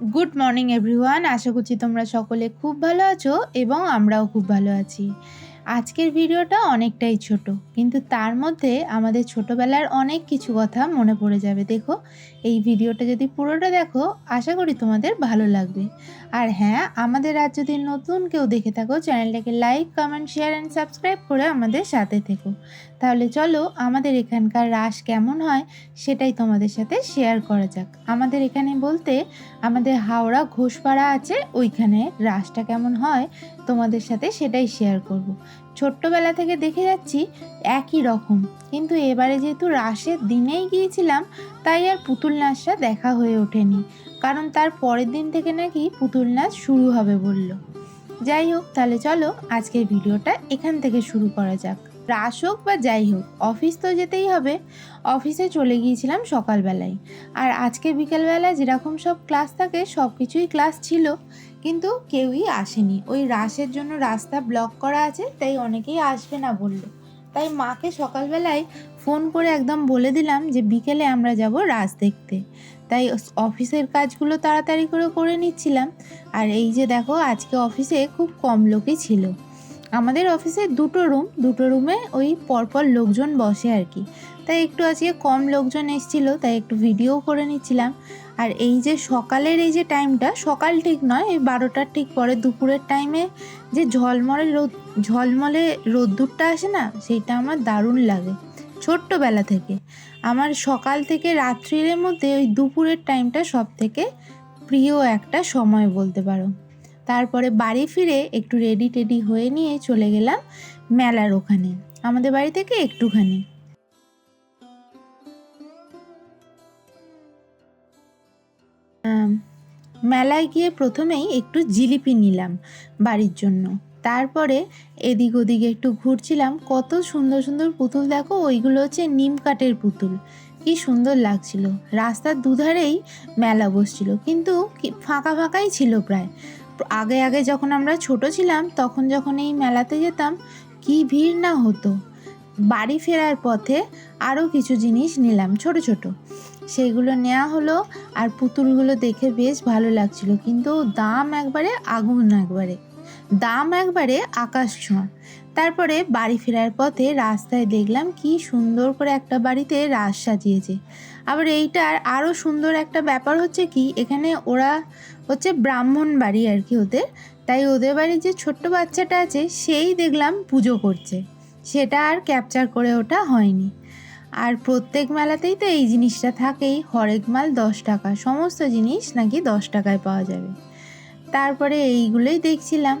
Good morning everyone, আশা করছি তোমরা সকলে খুব ভালো আছো এবং আমরাও খুব ভালো আছি। আজকের ভিডিওটা অনেকটাই ছোট, কিন্তু তার মধ্যে আমাদের ছোটবেলার অনেক কিছু কথা মনে পড়ে যাবে, দেখো। এই ভিডিওটা যদি পুরোটা দেখো, আশা করি তোমাদের ভালো লাগবে। আর হ্যাঁ আমাদের আজ যদি নতুন কেউ দেখে থাকো, চ্যানেলটাকে like, comment, share and subscribe করে আমাদের সাথে থেকো তাহলে চলো, আমাদের এখানকার রাস কেমন হয় সেটাই তোমাদের সাথে শেয়ার করা যাক আমাদের এখানে বলতে আমাদের হাওড়া ঘোষপাড়া আছে, ওইখানে রাসটা কেমন হয় তোমাদের সাথে সেটাই শেয়ার করব। ছোট্টবেলা থেকে দেখে যাচ্ছি একই রকম। কিন্তু এবারে যেহেতু রাসের দিনেই গিয়েছিলাম, তাই আর পুতুল নাচটা দেখা হয়ে ওঠেনি। কারণ তার পরের দিন থেকে নাকি পুতুল নাচ শুরু হবে বলল। যাই হোক, তাহলে চলো আজকের ভিডিওটা এখান থেকে শুরু করা যাক। রাস হোক বা যাই হোক, অফিস তো যেতেই হবে। অফিসে চলে গিয়েছিলাম সকালবেলায়। আর আজকে বিকেলবেলা যেরকম সব ক্লাস থাকে সব কিছুই ক্লাস ছিল। কিন্তু কেউই আসেনি। ওই রাশের জন্য রাস্তা ব্লক করা আছে, তাই অনেকেই আসবে না বলল। তাই মাকে সকালবেলায় ফোন করে একদম বলে দিলাম যে, বিকেলে আমরা যাব রাস দেখতে। তাই অফিসের কাজগুলো তাড়াতাড়ি করে করে নিচ্ছিলাম। আর এই যে দেখো, আজকে অফিসে খুব কম লোকই ছিল। আমাদের অফিসে দুটো রুম দুটো রুমে ওই পরপর লোকজন বসে আর কি। তাই একটু আজকে কম লোকজন এসেছিল, তাই একটু ভিডিও করে নিচ্ছিলাম। আর এই যে সকালের এই যে টাইমটা সকাল ঠিক নয়, এই বারোটার ঠিক পরে দুপুরের টাইমে যে ঝলমলে রোদ, ঝলমলে রোদ্দুরটা আসে না, সেইটা আমার দারুণ লাগে, ছোট্টবেলা থেকে। আমার সকাল থেকে রাত্রির মধ্যে ওই দুপুরের টাইমটা সব থেকে প্রিয় একটা সময় বলতে পারো। তারপরে বাড়ি ফিরে একটু রেডি টেডি হয়ে নিয়ে চলে গেলাম মেলার ওখানে। আমাদের বাড়ি থেকে একটুখানি। মেলায় গিয়ে প্রথমেই একটু জিলিপি নিলাম বাড়ির জন্য। তারপরে এদিক ওদিকে একটু ঘুরছিলাম, কত সুন্দর সুন্দর পুতুল দেখো, ওইগুলো হচ্ছে নিম কাঠের পুতুল। কি সুন্দর লাগছিল। রাস্তার দুধারেই মেলা বসছিল, কিন্তু ফাঁকা ফাঁকাই ছিল প্রায়। আগে আগে যখন আমরা ছোট ছিলাম, তখন যখন এই মেলাতে যেতাম, কি ভিড় না হতো। বাড়ি ফেরার পথে আরও কিছু জিনিস নিলাম ছোট ছোট। সেইগুলো নেওয়া হলো আর পুতুলগুলো দেখে বেশ ভালো লাগছিল। কিন্তু দাম একবারে আগুন একবারে। দাম একবারে আকাশ ছোঁয়া। তারপরে বাড়ি ফেরার পথে রাস্তায় দেখলাম কি সুন্দর করে একটা বাড়িতে রাস সাজিয়েছে। আবার এইটার আরও সুন্দর একটা ব্যাপার হচ্ছে কি, এখানে ওরা হচ্ছে ব্রাহ্মণ বাড়ি আর কি ওদের। তাই ওদের বাড়ির যে ছোট্ট বাচ্চাটা আছে, সেই দেখলাম পুজো করছে। সেটা আর ক্যাপচার করে ওটা হয়নি। আর প্রত্যেক মেলাতেই তো এই জিনিসটা থাকেই, হরেক মাল দশ টাকা, সমস্ত জিনিস নাকি দশ টাকায় পাওয়া যাবে। তারপরে এইগুলোই দেখছিলাম।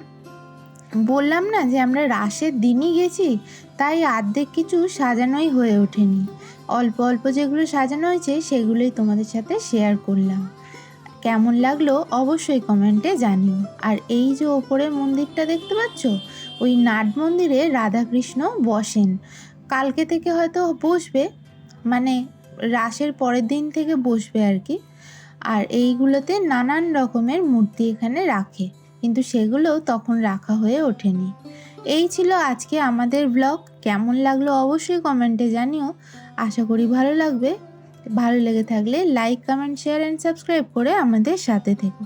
বললাম না যে আমরা রাসের দিনই গেছি, তাই আর্ধেক কিছু সাজানোই হয়ে ওঠেনি। অল্প অল্প যেগুলো সাজানো হয়েছে, সেগুলোই তোমাদের সাথে শেয়ার করলাম। কেমন লাগল অবশ্যই কমেন্টে জানিও। আর এই যে ওপরে মন্দিরটা দেখতে পাচ্ছ, ওই নাট মন্দিরে রাধাকৃষ্ণ বসেন। কালকে থেকে হয়তো বসবে মানে রাসের পরের দিন থেকে বসবে আর কি। আর এইগুলোতে নানান রকমের মূর্তি এখানে রাখে। কিন্তু সেগুলো তখন রাখা হয়ে ওঠেনি। এই ছিল আজকে আমাদের ব্লগ কেমন লাগল অবশ্যই কমেন্টে জানিও। আশা করি ভালো লাগবে। ভালো লেগে থাকলে like comment share and subscribe করে আমাদের সাথে থেকো।